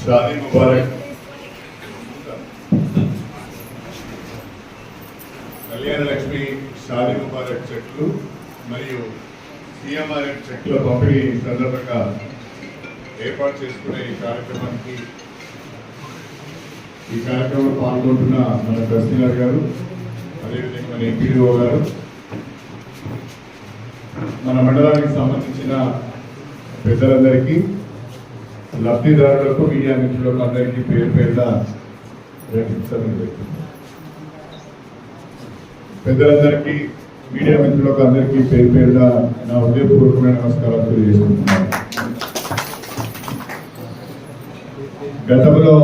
షాదీ ముబారక్ కళ్యాణ లక్ష్మి షాదీ ముబారక్ చెట్లు మరియు సీఎంఆర్ చెట్ల పంపిణీ సందర్భంగా ఏర్పాటు చేసుకునే ఈ కార్యక్రమానికి ఈ కార్యక్రమంలో పాల్గొంటున్న మన తహసీల్దార్ గారు అదేవిధంగా మన ఎంపీడీఓ గారు మన మండలానికి సంబంధించిన పెద్దలందరికీ లబ్ధిదారులకు మీడియా మిత్రులకు అందరికీ పేరు పేరున రేటించడం పెద్దలందరికీ మీడియా మిత్రులకు అందరికీ పేరు పేరున నా హృదయపూర్వకమైన నమస్కారాలు తెలియజేసుకుంటున్నాను. గతంలో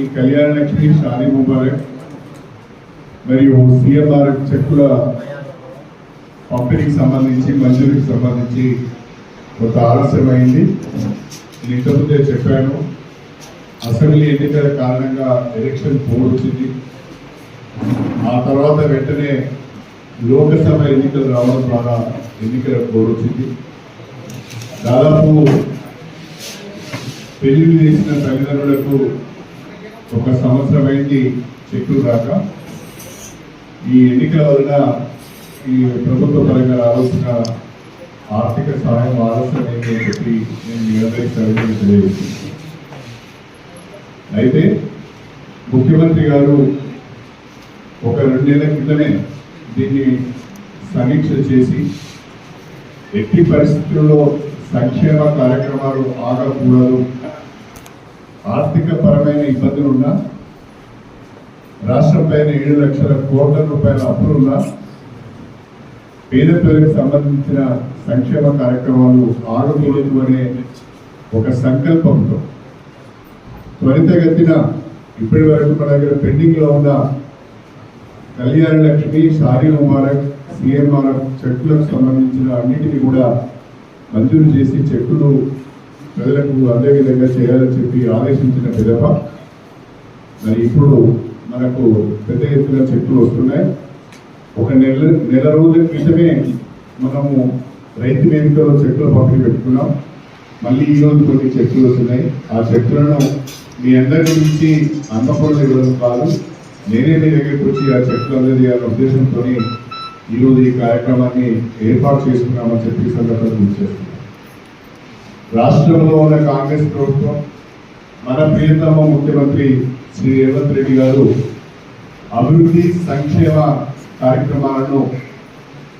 ఈ కళ్యాణ లక్ష్మి షాదీ ముబారక్ మరియు సిఎంఆర్ చెక్కుల పంపిణీకి సంబంధించి మంజూరికి సంబంధించి కొంత ఆలస్యమైంది. నేను ఇంతకుముందే చెప్పాను. అసెంబ్లీ ఎన్నికల కారణంగా ఎలక్షన్ కోడ్ వచ్చింది ఆ తర్వాత వెంటనే లోకసభ ఎన్నికలు రావడం ద్వారా ఎన్నికల కోడ్ వచ్చింది దాదాపు పెళ్ళి చేసిన తల్లిదండ్రులకు ఒక సంవత్సరం అయింది చెక్కులు రాక. ఈ ఎన్నికల వలన ఈ ప్రభుత్వ పరంగా రావాల్సిన ఆర్థిక సహాయం ఆలస్యమైంది అని చెప్పి నేను మీ అందరికీ సరిగ్గా అయితే ముఖ్యమంత్రి గారు ఒక రెండు నెలల క్రితమే దీన్ని సమీక్ష చేసి ఎట్టి పరిస్థితుల్లో సంక్షేమ కార్యక్రమాలు ఆగకూడదు. ఆర్థిక పరమైన ఇబ్బందులు ఉన్నా రాష్ట్రం పైన ఏడు లక్షల కోట్ల రూపాయల అప్పులున్నా పేద ప్రజలకు సంబంధించిన సంక్షేమ కార్యక్రమాలు ఆగకూడదు అనే ఒక సంకల్పంతో త్వరితగతిన ఇప్పటి వరకు మన దగ్గర పెండింగ్లో ఉన్న కళ్యాణ లక్ష్మి షాదీ ముబారక్ సిఎంఆర్ చెట్లకు సంబంధించిన అన్నిటిని కూడా మంజూరు చేసి చెట్లు ప్రజలకు అదే విధంగా చేయాలని చెప్పి ఆదేశించిన పిదప మరి ఇప్పుడు మనకు పెద్ద ఎత్తున చెట్లు వస్తున్నాయి. ఒక నెల నెల రోజుల క్రితమే మనము రైతు వేదికలో చెట్లు పంపిణీ పెట్టుకున్నాం. మళ్ళీ ఈ రోజు కొన్ని చెట్లు వస్తున్నాయి. ఆ చెట్లను మీ అందరి నుంచి అన్నపూర్ణ ఇవ్వడం కాదు నేనే మీ దగ్గరికి వచ్చి ఆ చెట్లు అందజేయాలనే ఉద్దేశంతో ఈరోజు ఈ కార్యక్రమాన్ని ఏర్పాటు చేసుకున్నామని చెప్పి సందర్భంగా గుర్తిస్తున్నాం రాష్ట్రంలో ఉన్న కాంగ్రెస్ ప్రభుత్వం మన ప్రియతమ ముఖ్యమంత్రి శ్రీ రేవంత్ రెడ్డి గారు అభివృద్ధి సంక్షేమ కార్యక్రమాలను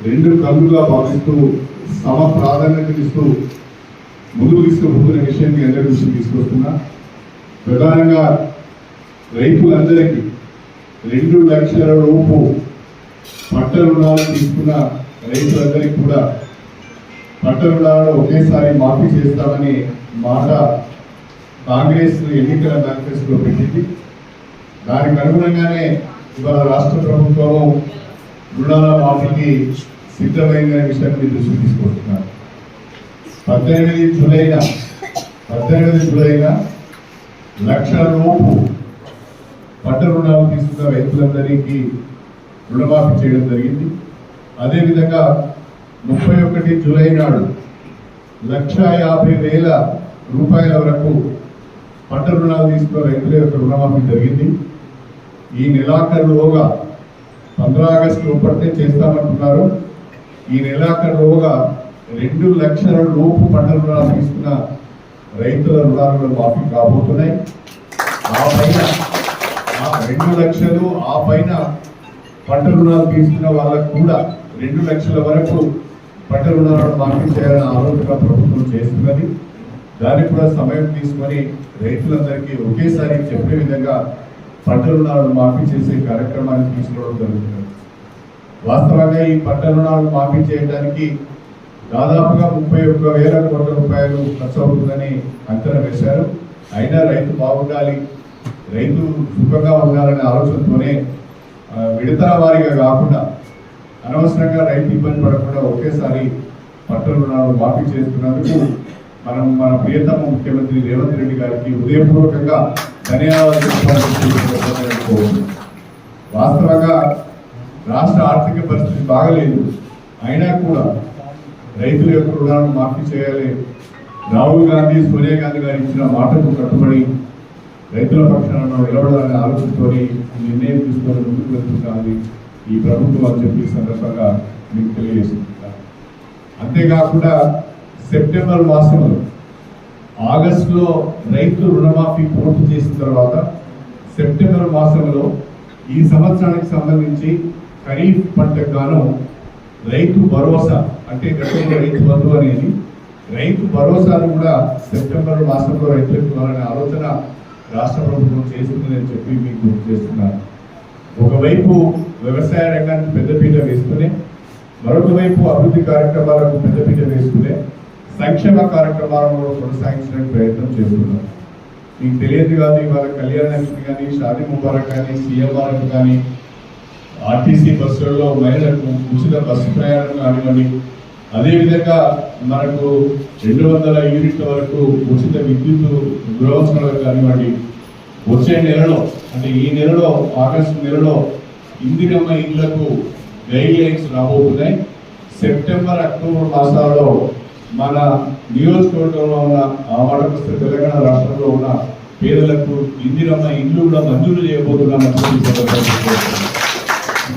రెండు కళ్ళుగా భావిస్తూ సమ ప్రాధాన్యతనిస్తూ ముందుకు తీసుకుపోతున్న విషయాన్ని అందరి దృష్టికి తీసుకొస్తున్నా. ప్రధానంగా రైతులందరికీ రెండు లక్షల రూపు పంట రుణాలు తీసుకున్న రైతులందరికీ కూడా పంట రుణాలను ఒకేసారి మాఫీ చేస్తామని మాట కాంగ్రెస్ ఎన్నికల మేనిఫెస్టోలో పెట్టింది. దానికి అనుగుణంగానే ఇవాళ రాష్ట్ర ప్రభుత్వము రుణాల మాఫీకి సిద్ధమైందనే విషయాన్ని మీరు దృష్టి తీసుకొస్తున్నారు. పద్దెనిమిది జూలైన పద్దెనిమిది జూలైన లక్షల లోపు పంట రుణాలు తీసుకున్న రైతులందరికీ రుణమాఫీ చేయడం జరిగింది. అదేవిధంగా ముప్పై ఒకటి జూలై నాడు లక్ష యాభై వేల రూపాయల వరకు పంట రుణాలు తీసుకున్న రైతుల యొక్క రుణమాఫీ జరిగింది. ఈ నెలాఖరులోగా పంద్రా ఆగస్టు లోపడితే చేస్తామంటున్నారు. ఈ నెలాఖరులోగా రెండు లక్షల లోపు పంట రుణాలు తీసుకున్న రైతుల రుణాలు మాఫీ కాబోతున్నాయి. ఆ పైన రెండు లక్షలు ఆ పైన పంట రుణాలు తీసుకున్న వాళ్ళకు కూడా రెండు లక్షల వరకు పంట రుణాలను మాఫీ చేయాలని ఆలోచన ప్రభుత్వం చేస్తున్నది. దానికి కూడా సమయం తీసుకొని రైతులందరికీ ఒకేసారి చెప్పే విధంగా పంట రుణాలను మాఫీ చేసే కార్యక్రమాన్ని తీసుకోవడం జరుగుతుంది. వాస్తవంగా ఈ పంట రుణాలను మాఫీ చేయడానికి దాదాపుగా ముప్పై ఒక్క వేల కోట్ల రూపాయలు ఖర్చు అవుతుందని అంచనా వేశారు. అయినా రైతు బాగుండాలి రైతు సుఖంగా ఉండాలనే ఆలోచనతోనే విడతల వారీగా కాకుండా అనవసరంగా రైతు ఇబ్బంది పడకుండా ఒకేసారి పంట రుణాలు మాఫీ చేస్తున్నందుకు మనం మన ప్రియతమ ముఖ్యమంత్రి రేవంత్ రెడ్డి గారికి హృదయపూర్వకంగా ధన్యవాదాలు వాస్తవంగా రాష్ట్ర ఆర్థిక పరిస్థితి బాగలేదు. అయినా కూడా రైతుల యొక్క రుణాలను మాఫీ చేయాలి. రాహుల్ గాంధీ సోనియా గాంధీ గారు ఇచ్చిన మాటకు కట్టుబడి రైతుల పక్షాన నిలబడాలని ఆలోచించుకొని నిర్ణయం తీసుకొని ముందుకు వెళ్తుంది ఈ ప్రభుత్వం అని చెప్పి సందర్భంగా మీకు తెలియజేస్తుంది అంతేకాకుండా సెప్టెంబర్ మాసంలో ఆగస్టులో రైతు రుణమాఫీ పూర్తి చేసిన తర్వాత సెప్టెంబర్ మాసంలో ఈ సంవత్సరానికి సంబంధించి ఖరీఫ్ పంటకు గాను రైతు భరోసా అంటే గతంలో రైతు బంధు అనేది రైతు భరోసాను కూడా సెప్టెంబర్ మాసంలో రైతులకు ఇవ్వాలనే ఆలోచన రాష్ట్ర ప్రభుత్వం చేస్తుందని చెప్పి మీకు గుర్తు చేస్తున్నాను. ఒకవైపు వ్యవసాయ రంగానికి పెద్దపీట వేస్తూనే మరొక వైపు అభివృద్ధి కార్యక్రమాలకు పెద్దపీట వేస్తూనే సంక్షేమ కార్యక్రమాలను కొనసాగించడానికి ప్రయత్నం చేస్తున్నాం. మీకు తెలియదు కాదు ఇవాళ కళ్యాణ లక్ష్మి కానీ షాది ముబారక్ కానీ సీఎంఆర్ఎఫ్ కానీ ఆర్టీసీ బస్సులలో మహిళలకు ఉచిత బస్సు ప్రయాణం కానివ్వండి అదేవిధంగా మనకు రెండు వందల యూనిట్ల వరకు ఉచిత విద్యుత్ గృహవసరాలకు కానివ్వండి వచ్చే నెలలో అంటే ఈ నెలలో ఆగస్టు నెలలో ఇందిరమ్మ ఇళ్ళకు గైడ్ లైన్స్ రాబోతున్నాయి. సెప్టెంబర్ అక్టోబర్ మాసాల్లో మన నియోజకవర్గంలో ఉన్న ఆమడపస్త తెలంగాణ రాష్ట్రంలో ఉన్న పేదలకు ఇందిరమ్మ ఇండ్లు కూడా మంజూరు చేయబోతున్నామని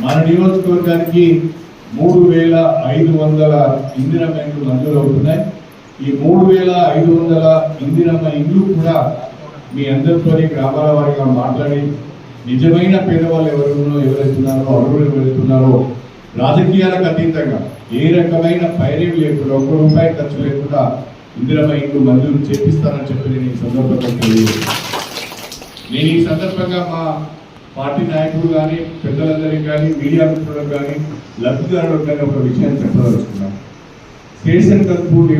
మన నియోజకవర్గానికి మూడు వేల ఐదు వందల ఇందిరమ్మ ఇండ్లు మంజూరు అవుతున్నాయి. ఈ మూడు వేల ఐదు వందల ఇందిరమ్మ ఇండ్లు కూడా మీ అందరితో గ్రామాల వారిగా మాట్లాడి నిజమైన పేదవాళ్ళు ఎవరున్నారో ఎవరెత్తున్నారో అడుగులు వెళుతున్నారో రాజకీయాలకు అతీతంగా ఏ రకమైన పైరేవి లేకుండా ఒక్క రూపాయి ఖర్చు లేకుండా ఇందిరమ్మ ఇండ్లు మంజూరు చేపిస్తానని చెప్పి నేను ఈ సందర్భంగా నేను ఈ సందర్భంగా మా పార్టీ నాయకులు కానీ పెద్దలందరికీ కానీ మీడియా మిత్రులకు కానీ లబ్ధిదారులకు కానీ ఒక విషయాన్ని చెప్పదలుచుకున్నాను. స్టేషన్ కల్పూర్